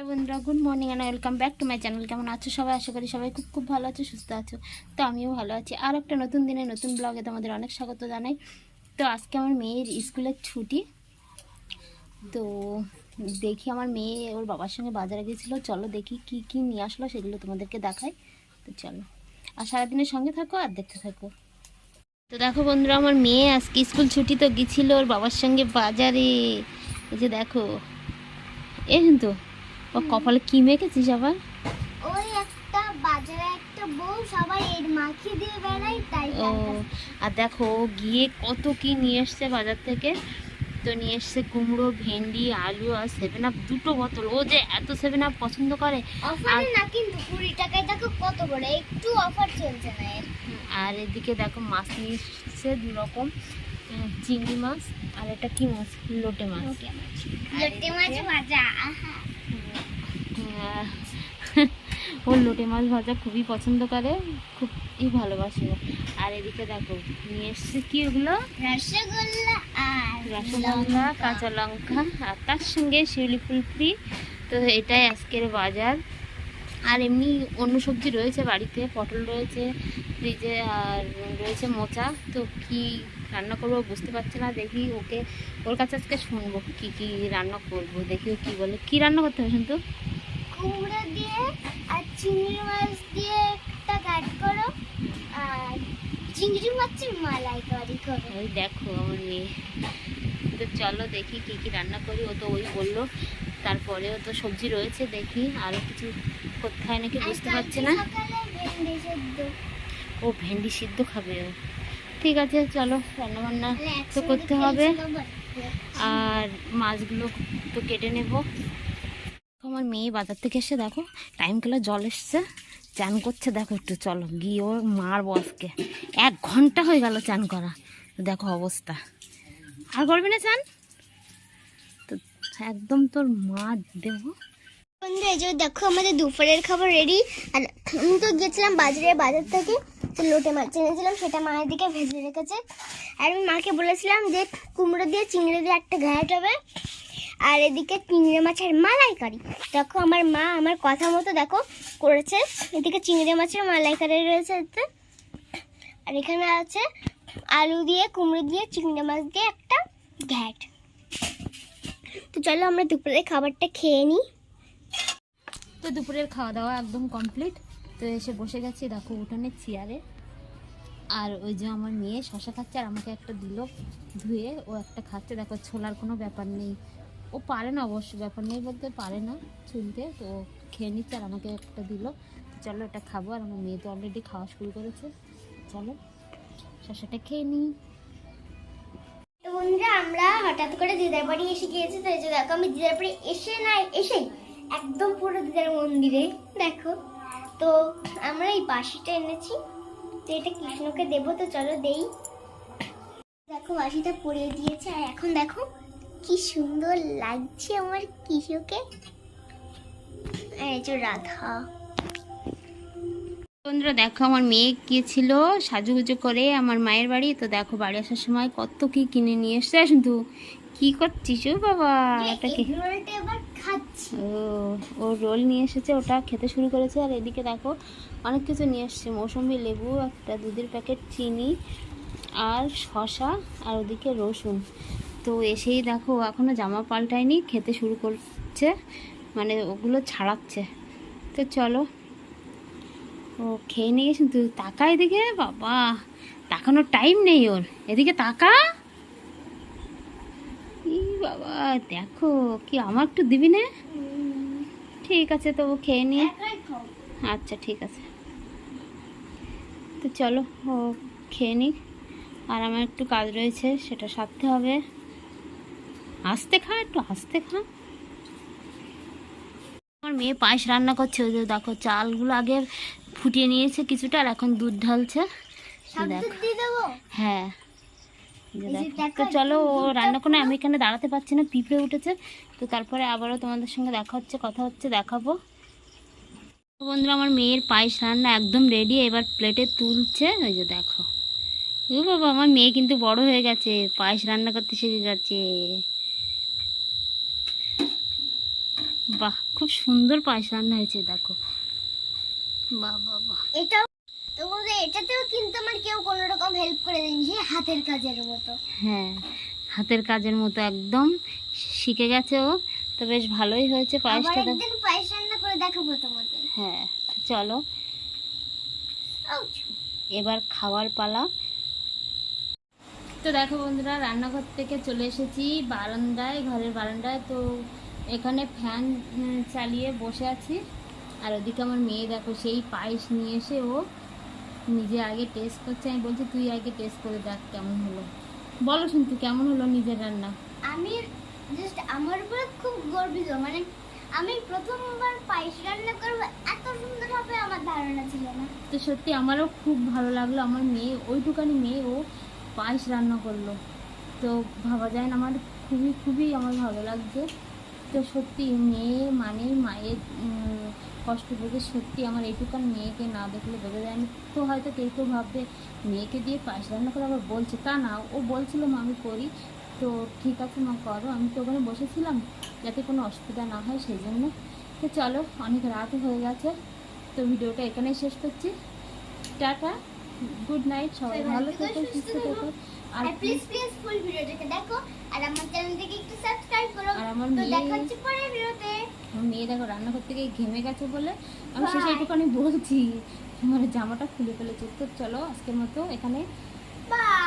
Hello বন্ধুরা good morning and welcome back to my channel কেমন আছো সবাই? আশা করি সবাই খুব খুব ভালো আছো, সুস্থ আছো। তো আমিও ভালো আছি। আর একটা নতুন দিনে নতুন ব্লগে তোমাদের অনেক স্বাগত জানাই। তো আজকে আমার মেয়ের স্কুলের ছুটি। তো দেখি আমার মেয়ে ওর বাবার সঙ্গে বাজারে গেছিল। চলো দেখি কি কি নিয়ে আসলো সেগুলো তোমাদেরকে দেখাই। তো চলো। আর সারাদিনের সঙ্গে থাকো আর দেখতে থাকো। তো দেখো বন্ধুরা, আমার মেয়ে আজকে স্কুল ছুটি তো গেছিল ওর বাবার সঙ্গে বাজারে। এই যে দেখো। এ কিন্তু ও কপালে কি মেখেছিস আবার? ওই একটা বাজারে একটা বউ সবাই এর দিয়ে বেড়াই তাই ও আর দেখো গিয়ে কত কি নিয়ে এসছে বাজার থেকে। তো নিয়ে এসছে কুমড়ো ভেন্ডি আলু আর সেভেন আপ দুটো বোতল। ও যে এত সেভেন আপ পছন্দ করে অফারে না কিন্তু কুড়ি টাকায় দেখো কত বড় একটু অফার চলছে না আর এদিকে দেখো মাছ নিয়ে এসছে দু রকম চিংড়ি মাছ আর এটা কি মাছ? লোটে মাছ। লোটে মাছ। ভাজা আহ, ও লোটে মাছ ভাজা খুবই পছন্দ করে খুবই ভালোবাসে। আর এদিকে দেখো নিয়ে এসছে কি ওগুলো? রসগোল্লা আর রসগোল্লা কাঁচা লঙ্কা আর তার সঙ্গে শিউলি ফুল ফ্রি তো এটাই আজকের বাজার। আর এমনি অন্য সবজি রয়েছে বাড়িতে পটল রয়েছে ফ্রিজে আর রয়েছে মোচা। তো কি রান্না করব বুঝতে পারছে না দেখি ওকে ওর কাছে আজকে শুনব কি কি রান্না করব দেখি ও কী বলে। কি রান্না করতে হবে শুনতো? কুমড়ো দিয়ে আর চিংড়ি মাছ দিয়ে একটা কাট করো। আর চিংড়ি মাছের মালাইকারি করো। ওই দেখো আমার মেয়ে। তো চলো দেখি কি কি রান্না করি। ও তো ওই বলল তারপরেও তো সবজি রয়েছে দেখি আরও কিছু করতে হয় নাকি বুঝতে পারছি না। ভেন্ডি সেদ্ধ। ও ভেন্ডি সিদ্ধ খাবে ও। ঠিক আছে চলো রান্না বান্না তো করতে হবে। আর মাছগুলো তো কেটে নেব। আমার মেয়ে বাজার থেকে এসে দেখো টাইম কেলে জল এসছে, চান করছে, দেখো একটু চলো, গিয়ে ওর মার বসকে এক ঘণ্টা হয়ে গেল চান করা। দেখো অবস্থা। আর করবি না চান? তো একদম তোর মা দেবো। যে দেখো আমাদের দুপুরের খাবার রেডি আর আমি তো গেছিলাম বাজারে, বাজার থেকে তো লোটে মাছ এনেছিলাম, সেটা মায়ের দিকে ভেজে রেখেছে। আর আমি মাকে বলেছিলাম যে কুমড়ো দিয়ে, চিংড়ি দিয়ে একটা ঘাট হবে। আর এদিকে চিংড়ি মাছের মালাইকারি। দেখো আমার মা আমার কথা মতো দেখো করেছে। এদিকে চিংড়ি মাছের মালাইকারি রয়েছে আর এখানে আছে আলু দিয়ে, কুমড়ো দিয়ে, চিংড়ি মাছ দিয়ে একটা ঘ্যাট। তো চলো আমরা দুপুরের খাবারটা খেয়ে নিই। তো দুপুরের খাওয়া দাওয়া একদম কমপ্লিট। তো এসে বসে গেছি দেখো উঠোনের চেয়ারে। আর ওই যে আমার মেয়ে শশা খাচ্ছে আর আমাকে একটা দিল ধুয়ে ও একটা খাচ্ছে। দেখো ছোলার কোনো ব্যাপার নেই। ও পারে না অবশ্য, ব্যাপার নেই বলতে পারে না চুলতে। তো খেয়ে নিচ্ছে আর আমাকে একটা দিল। চলো এটা খাব। আর আমার মেয়ে তো অলরেডি খাওয়া শুরু করেছে। চলো, শশাটা খেয়ে নিই। আমরা হঠাৎ করে দিদার বাড়ি এসে গিয়েছি। তো এই যে দেখো, আমি দিদার বাড়ি এসে না, এসেই একদম পুরো দিদার মন্দিরে। দেখো, তো আমরা এই বাসিটা এনেছি। তো এটা কৃষ্ণকে দেবো। তো চলো দেই। দেখো বাসিটা পরিয়ে দিয়েছে। আর এখন দেখো কি সুন্দর লাগছে আমার আর এই যে রাধা। বন্ধুরা দেখো আমার মেয়ে গিয়েছিল সাজুগুজু করে আমার মায়ের বাড়ি। তো দেখো বাড়ি আসার সময় কত কি কিনে নিয়ে এসছে। কিন্তু কি করছিস ও বাবা? এটা কি? এগ রোলটা এবার খাচ্ছি। ও ও রোল নিয়ে এসেছে ওটা খেতে শুরু করেছে। আর এদিকে দেখো অনেক কিছু নিয়ে এসছে। মৌসুমি লেবু একটা দুধের প্যাকেট চিনি আর শশা আর ওদিকে রসুন। তো এসেই দেখো এখনও জামা পাল্টায়নি, খেতে শুরু করছে মানে ওগুলো ছাড়াচ্ছে। তো চলো, ও খেয়ে নিয়ে গেছেন তুই তাকা এদিকে বাবা, তাকানোর টাইম নেই ওর। এদিকে তাকা। ই বাবা, দেখো, কি আমার একটু দিবি না? ঠিক আছে তো ও খেয়ে নিয়ে। আচ্ছা ঠিক আছে। তো চলো, ও খেয়ে নিক। আর আমার একটু কাজ রয়েছে, সেটা সারতে হবে। আস্তে খা একটু আস্তে খা। আমার মেয়ে পায়েস রান্না করছে ওই যে দেখো চালগুলো আগে ফুটিয়ে নিয়েছে কিছুটা আর এখন দুধ ঢালছে। দেখো। হ্যাঁ। তো চলো ও রান্না করে আমি এখানে দাঁড়াতে পারছি না পিঁপড়ে উঠেছে। তো তারপরে আবারও তোমাদের সঙ্গে দেখা হচ্ছে কথা হচ্ছে দেখাবো। বন্ধুরা আমার মেয়ের পায়েস রান্না একদম রেডি এবার প্লেটে তুলছে। ওই যে দেখো। বাবা আমার মেয়ে কিন্তু বড় হয়ে গেছে পায়েস রান্না করতে শিখে গেছে। বাহ খুব সুন্দর পায়েস রান্না হয়েছে দেখো। বাহ বাহ বাহ। এটাও তো এটাতেও কিন্তু আমার কেউ কোনো রকম হেল্প করে দেয়নি সেই হাতের কাজের মতো। হ্যাঁ হাতের কাজের মতো একদম শিখে গেছে ও তো বেশ ভালোই হয়েছে পায়েসটা একদিন পায়েস রান্না করে দেখাবো তোমাদের হ্যাঁ চলো। এবার খাওয়ার পালা। তো দেখো বন্ধুরা রান্নাঘর থেকে চলে এসেছি বারান্দায় ঘরের বারান্দায় তো এখানে ফ্যান চালিয়ে বসে আছি। আর ওদিকে আমার মেয়ে দেখো সেই পায়েস নিয়ে এসে ও নিজে আগে টেস্ট করছে। আমি বলছি তুই আগে টেস্ট করে দেখ কেমন হলো। বলো শুনতে কেমন হলো নিজের রান্না? আমি জাস্ট আমার উপরে খুব গর্বিত। মানে আমি প্রথমবার পায়েস রান্না করব এত সুন্দর হবে আমার ধারণা ছিল না। তো সত্যি আমারও খুব ভালো লাগল। আমার মেয়ে ওইটুকানি মেয়ে ও পায়েস রান্না করল। তো ভাবা যায় না আমার খুবই খুবই আমার ভালো লাগছে। তো সত্যি মেয়ে মানে মায়ের কষ্ট বোঝে সত্যি আমার এইটুকান মেয়েকে না দেখলে বোঝা যায়। না তো হয়তো কেউ কেউ ভাববে মেয়েকে দিয়ে পায়েস রান্না করে আবার বলছে। তা না ও বলছিল মা আমি করি। তো ঠিক আছে মা করো। আমি তো ওখানে বসেছিলাম যাতে কোনো অসুবিধা না হয় সেই জন্য তো চলো অনেক রাত হয়ে গেছে। তো ভিডিওটা এখানেই শেষ করছি। টাটা গুড নাইট সবাই ভালো থেকো, সুস্থ থেকো। আর প্লিজ প্লিজ ফুল ভিডিওটাকে দেখো। আর আমার চ্যানেলটাকে একটু সাবস্ক্রাইব করো। আর আমার মেয়ে- দেখা হচ্ছে পরের ভিডিওতে। আমার মেয়ে দেখো রান্না করতে গিয়ে ঘেমে গেছে বলে আমি. শেষে একটুখানি বলছি। মানে জামাটা খুলে ফেলেছে। তো চলো আজকের মতো এখানে বাই